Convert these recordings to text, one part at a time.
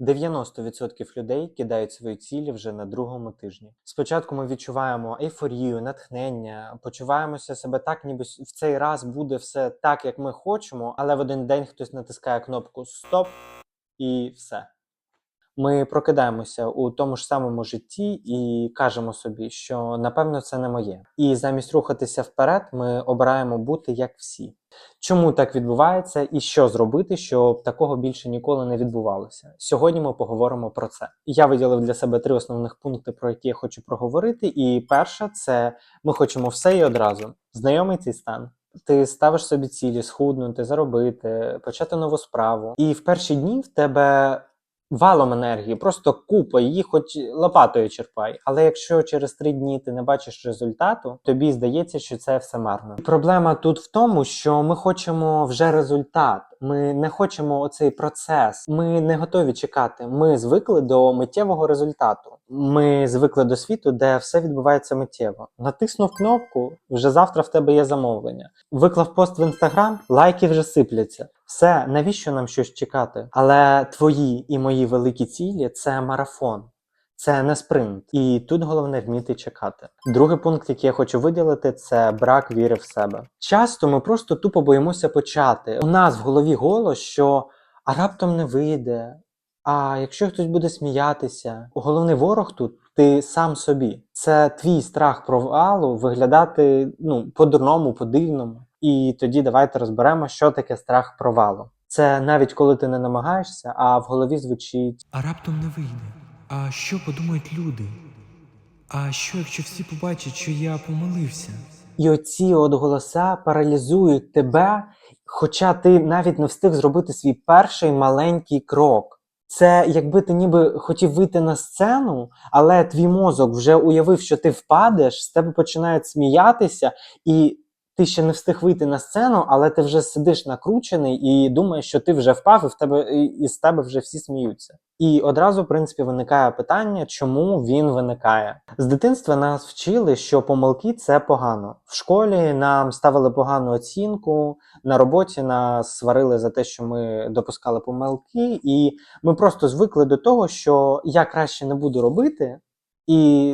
90% людей кидають свої цілі вже на другому тижні. Спочатку ми відчуваємо ейфорію, натхнення, почуваємося себе так, ніби в цей раз буде все так, як ми хочемо, але в один день хтось натискає кнопку Стоп і все. Ми прокидаємося у тому ж самому житті і кажемо собі, що напевно це не моє. І замість рухатися вперед, ми обираємо бути як всі. Чому так відбувається і що зробити, щоб такого більше ніколи не відбувалося? Сьогодні ми поговоримо про це. Я виділив для себе три основних пункти, про які я хочу проговорити. І перше, це ми хочемо все і одразу. Знайомий цей стан. Ти ставиш собі цілі, схуднути, заробити, почати нову справу. І в перші дні в тебе валом енергії, просто купа її, хоч лопатою черпай. Але якщо через три дні ти не бачиш результату, тобі здається, що це все марно. Проблема тут в тому, що ми хочемо вже результат. Ми не хочемо оцей процес. Ми не готові чекати. Ми звикли до миттєвого результату. Ми звикли до світу, де все відбувається миттєво. Натиснув кнопку, вже завтра в тебе є замовлення. Виклав пост в інстаграм, лайки вже сипляться. Все, навіщо нам щось чекати? Але твої і мої великі цілі це марафон. Це не спринт, і тут головне вміти чекати. Другий пункт, який я хочу виділити, це брак віри в себе. Часто ми просто тупо боїмося почати. У нас в голові голос, що а раптом не вийде. А якщо хтось буде сміятися, головний ворог тут ти сам собі. Це твій страх провалу виглядати ну по-дурному, по-дивному. І тоді давайте розберемо, що таке страх провалу. Це навіть коли ти не намагаєшся, а в голові звучить А раптом не вийде. А що подумають люди? А що, якщо всі побачать, що я помилився? І оці от голоса паралізують тебе, хоча ти навіть не встиг зробити свій перший маленький крок. Це якби ти ніби хотів вийти на сцену, але твій мозок вже уявив, що ти впадеш, з тебе починають сміятися, і ти ще не встиг вийти на сцену, але ти вже сидиш накручений і думаєш, що ти вже впав, і в тебе і, з тебе вже всі сміються. І одразу, в принципі, виникає питання, чому він виникає. З дитинства нас вчили, що помилки це погано. В школі нам ставили погану оцінку, на роботі нас сварили за те, що ми допускали помилки, і ми просто звикли до того, що я краще не буду робити, і,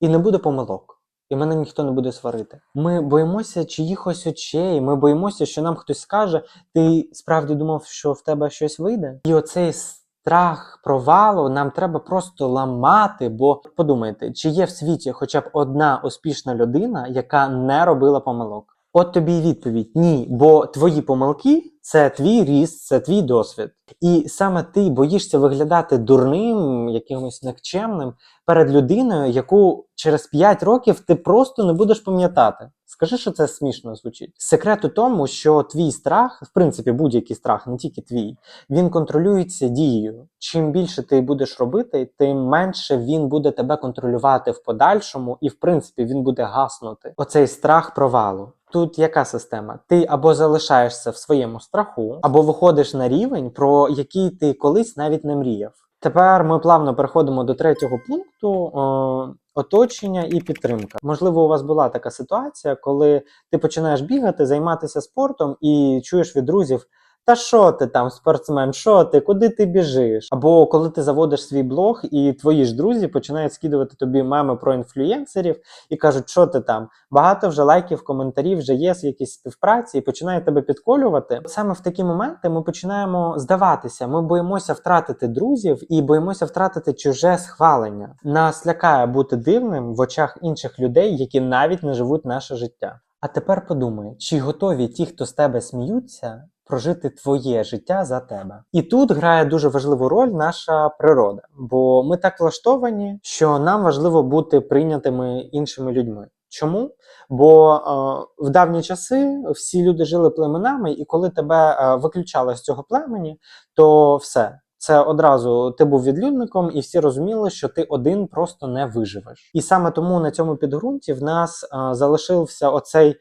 і не буде помилок. І мене ніхто не буде сварити. Ми боїмося чиїхось очей. Ми боїмося, що нам хтось скаже, ти справді думав, що в тебе щось вийде? І оцей страх провалу нам треба просто ламати. Бо подумайте, чи є в світі хоча б одна успішна людина, яка не робила помилок? От тобі й відповідь: ні, бо твої помилки це твій ріст, це твій досвід. І саме ти боїшся виглядати дурним, якимось никчемним перед людиною, яку через 5 років ти просто не будеш пам'ятати. Скажи, що це смішно звучить. Секрет у тому, що твій страх, в принципі, будь-який страх, не тільки твій, він контролюється дією. Чим більше ти будеш робити, тим менше він буде тебе контролювати в подальшому, і в принципі він буде гаснути. Оцей страх провалу. Тут яка система? Ти або залишаєшся в своєму страху, або виходиш на рівень, про який ти колись навіть не мріяв. Тепер ми плавно переходимо до третього пункту. о, Оточення і підтримка. Можливо, у вас була така ситуація, коли ти починаєш бігати, займатися спортом і чуєш від друзів. Та що ти там, спортсмен, що ти, куди ти біжиш? Або коли ти заводиш свій блог, і твої ж друзі починають скидувати тобі меми про інфлюєнсерів і кажуть, що ти там, багато вже лайків, коментарів, вже є якісь співпраці, і починає тебе підколювати. Саме в такі моменти ми починаємо здаватися. Ми боїмося втратити друзів і боїмося втратити чуже схвалення. Нас лякає бути дивним в очах інших людей, які навіть не живуть наше життя. А тепер подумай, чи готові ті, хто з тебе сміються, прожити твоє життя за тебе. І тут грає дуже важливу роль наша природа, бо ми так влаштовані, що нам важливо бути прийнятими іншими людьми. Чому? Бо е, в давні часи всі люди жили племенами, і коли тебе е, виключали з цього племені, то все. Це одразу ти був відлюдником, і всі розуміли, що ти один просто не виживеш. І саме тому на цьому підґрунті в нас е, залишився оцей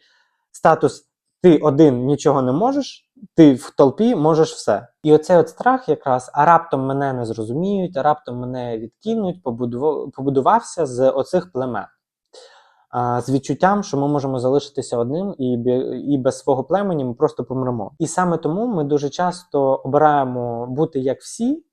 статус: ти один нічого не можеш, ти в толпі можеш все. І оцей от страх, якраз, а раптом мене не зрозуміють, а раптом мене відкинуть, побудував, побудувався з оцих племен. З відчуттям, що ми можемо залишитися одним і, і без свого племені ми просто помремо. І саме тому ми дуже часто обираємо бути як всі,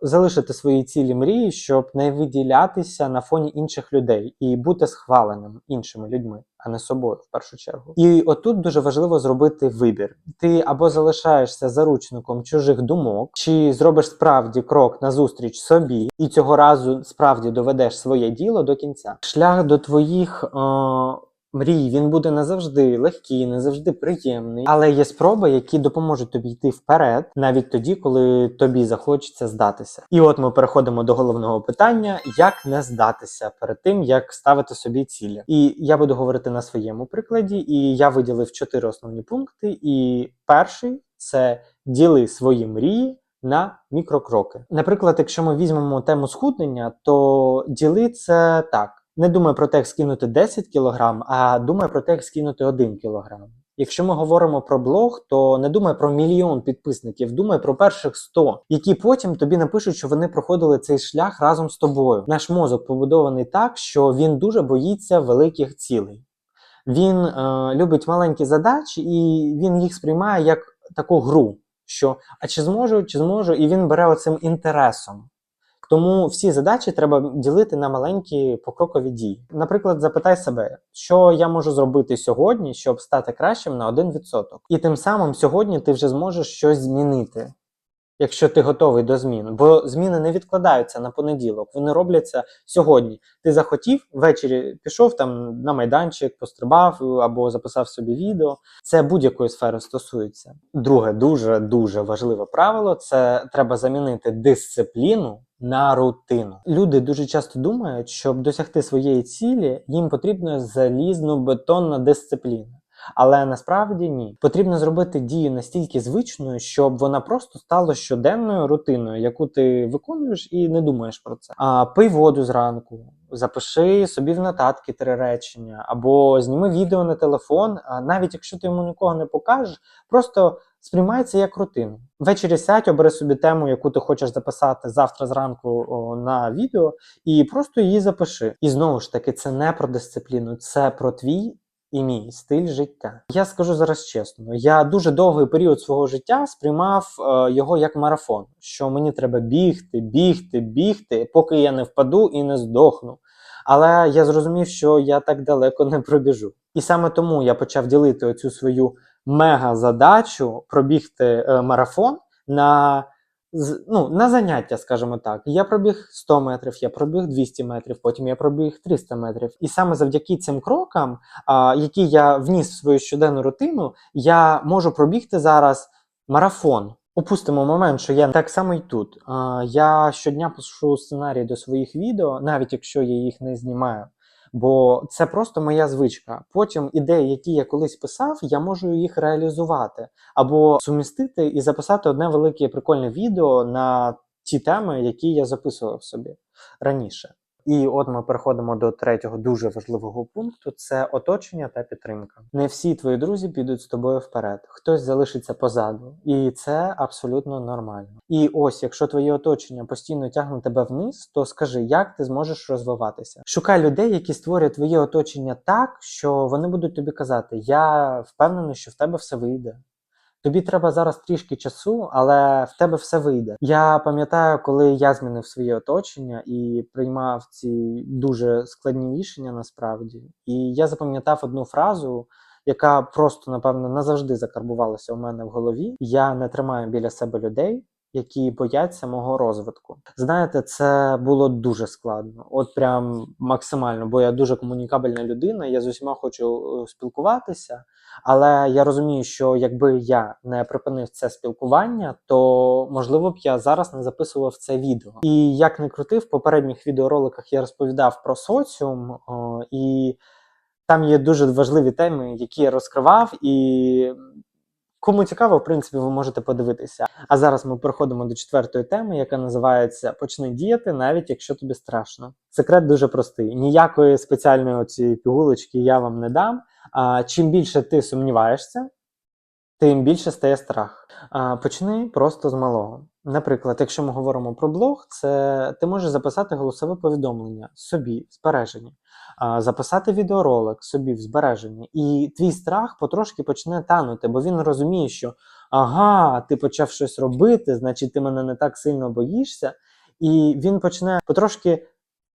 залишити свої цілі мрії, щоб не виділятися на фоні інших людей і бути схваленим іншими людьми, а не собою в першу чергу. І отут дуже важливо зробити вибір. Ти або залишаєшся заручником чужих думок, чи зробиш справді крок назустріч собі, і цього разу справді доведеш своє діло до кінця. Шлях до твоїх. Е- Мрій, він буде не завжди легкий, не завжди приємний, але є спроби, які допоможуть тобі йти вперед, навіть тоді, коли тобі захочеться здатися. І от ми переходимо до головного питання: як не здатися перед тим, як ставити собі цілі. І я буду говорити на своєму прикладі, і я виділив чотири основні пункти. І перший це діли свої мрії. На мікрокроки. Наприклад, якщо ми візьмемо тему схуднення, то діли це так. Не думай про те, як скинути 10 кг, а думай про те, як скинути 1 кг. Якщо ми говоримо про блог, то не думай про мільйон підписників, думай про перших 100, які потім тобі напишуть, що вони проходили цей шлях разом з тобою. Наш мозок побудований так, що він дуже боїться великих цілей. Він е, любить маленькі задачі, і він їх сприймає як таку гру. Що а чи зможу, чи зможу, і він бере оцим інтересом. Тому всі задачі треба ділити на маленькі покрокові дії. Наприклад, запитай себе, що я можу зробити сьогодні, щоб стати кращим на 1%. І тим самим сьогодні ти вже зможеш щось змінити, якщо ти готовий до змін. Бо зміни не відкладаються на понеділок, вони робляться сьогодні. Ти захотів, ввечері пішов там на майданчик, пострибав або записав собі відео. Це будь-якої сфери стосується. Друге, дуже дуже важливе правило це треба замінити дисципліну на рутину. Люди дуже часто думають, щоб досягти своєї цілі, їм потрібна залізно бетонна дисципліна. Але насправді ні. Потрібно зробити дію настільки звичною, щоб вона просто стала щоденною рутиною, яку ти виконуєш і не думаєш про це. А пий воду зранку, запиши собі в нотатки три речення, або зніми відео на телефон. А навіть якщо ти йому нікого не покажеш, просто сприймай це як рутину. Ввечері сядь, обери собі тему, яку ти хочеш записати завтра зранку о, на відео, і просто її запиши. І знову ж таки, це не про дисципліну, це про твій і мій стиль життя. Я скажу зараз чесно, я дуже довгий період свого життя сприймав е, його як марафон, що мені треба бігти, бігти, бігти, поки я не впаду і не здохну. Але я зрозумів, що я так далеко не пробіжу. І саме тому я почав ділити оцю свою мега-задачу пробігти е, марафон на ну, на заняття, скажімо так. Я пробіг 100 метрів, я пробіг 200 метрів, потім я пробіг 300 метрів. І саме завдяки цим крокам, а, які я вніс в свою щоденну рутину, я можу пробігти зараз марафон. Упустимо момент, що я так само і тут. Я щодня пишу сценарії до своїх відео, навіть якщо я їх не знімаю. Бо це просто моя звичка. Потім ідеї, які я колись писав, я можу їх реалізувати або сумістити і записати одне велике прикольне відео на ті теми, які я записував собі раніше. І от ми переходимо до третього дуже важливого пункту: це оточення та підтримка. Не всі твої друзі підуть з тобою вперед, хтось залишиться позаду, і це абсолютно нормально. І ось, якщо твоє оточення постійно тягне тебе вниз, то скажи, як ти зможеш розвиватися. Шукай людей, які створять твоє оточення так, що вони будуть тобі казати: Я впевнений, що в тебе все вийде. Тобі треба зараз трішки часу, але в тебе все вийде. Я пам'ятаю, коли я змінив своє оточення і приймав ці дуже складні рішення насправді. І я запам'ятав одну фразу, яка просто, напевно, назавжди закарбувалася у мене в голові. Я не тримаю біля себе людей. Які бояться мого розвитку, знаєте, це було дуже складно, от прям максимально, бо я дуже комунікабельна людина. Я з усіма хочу е, спілкуватися, але я розумію, що якби я не припинив це спілкування, то можливо б я зараз не записував це відео. І як не крути, в попередніх відеороликах я розповідав про соціум, о, і там є дуже важливі теми, які я розкривав, і кому цікаво, в принципі, ви можете подивитися. А зараз ми переходимо до четвертої теми, яка називається Почни діяти, навіть якщо тобі страшно. Секрет дуже простий: ніякої спеціальної оцієї пігулочки я вам не дам. А чим більше ти сумніваєшся, тим більше стає страх. А, почни просто з малого. Наприклад, якщо ми говоримо про блог, це ти можеш записати голосове повідомлення собі а, записати відеоролик собі в збереженні, і твій страх потрошки почне танути, бо він розуміє, що ага, ти почав щось робити, значить ти мене не так сильно боїшся. І він почне потрошки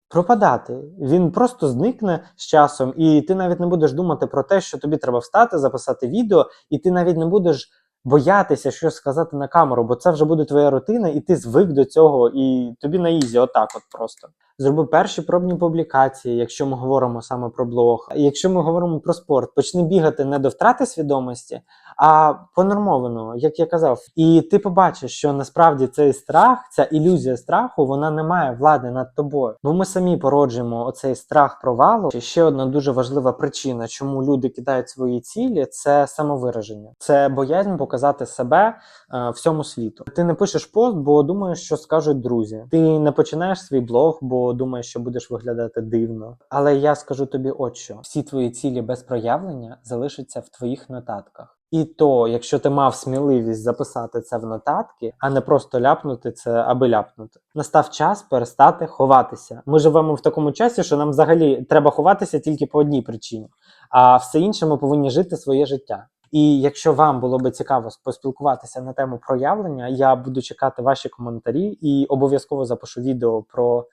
пропадати. Він просто зникне з часом, і ти навіть не будеш думати про те, що тобі треба встати, записати відео, і ти навіть не будеш боятися щось сказати на камеру, бо це вже буде твоя рутина, і ти звик до цього, і тобі на ізі, отак, от просто. Зроби перші пробні публікації, якщо ми говоримо саме про блог. Якщо ми говоримо про спорт, почни бігати не до втрати свідомості, а понормовано, як я казав. І ти побачиш, що насправді цей страх, ця ілюзія страху, вона не має влади над тобою. Бо ми самі породжуємо оцей страх провалу. І ще одна дуже важлива причина, чому люди кидають свої цілі, це самовираження, це боязнь показати себе е, всьому світу. Ти не пишеш пост, бо думаєш, що скажуть друзі. Ти не починаєш свій блог, бо думаєш, що будеш виглядати дивно. Але я скажу тобі, от що всі твої цілі без проявлення залишаться в твоїх нотатках. І то, якщо ти мав сміливість записати це в нотатки, а не просто ляпнути це, аби ляпнути, настав час перестати ховатися. Ми живемо в такому часі, що нам взагалі треба ховатися тільки по одній причині, а все інше ми повинні жити своє життя. І якщо вам було би цікаво поспілкуватися на тему проявлення, я буду чекати ваші коментарі і обов'язково запишу відео про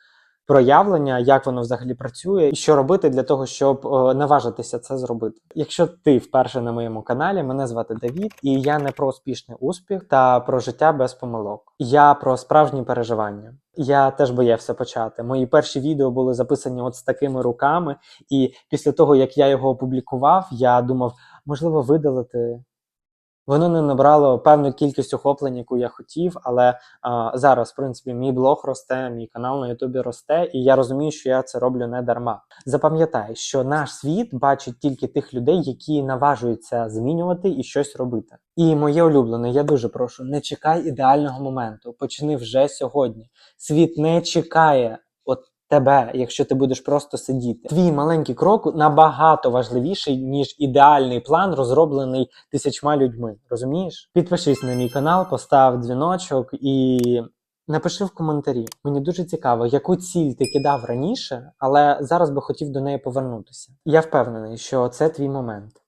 проявлення, як воно взагалі працює, і що робити для того, щоб е, наважитися це зробити. Якщо ти вперше на моєму каналі, мене звати Давід, і я не про успішний успіх та про життя без помилок. Я про справжні переживання. Я теж боявся почати. Мої перші відео були записані от з такими руками, і після того як я його опублікував, я думав, можливо, видалити. Воно не набрало певну кількість охоплень, яку я хотів, але а, зараз, в принципі, мій блог росте, мій канал на Ютубі росте, і я розумію, що я це роблю не дарма. Запам'ятай, що наш світ бачить тільки тих людей, які наважуються змінювати і щось робити. І моє улюблене, я дуже прошу, не чекай ідеального моменту. Почни вже сьогодні. Світ не чекає тебе, якщо ти будеш просто сидіти. Твій маленький крок набагато важливіший, ніж ідеальний план, розроблений тисячма людьми. Розумієш? Підпишись на мій канал, постав дзвіночок і. Напиши в коментарі. Мені дуже цікаво, яку ціль ти кидав раніше, але зараз би хотів до неї повернутися. Я впевнений, що це твій момент.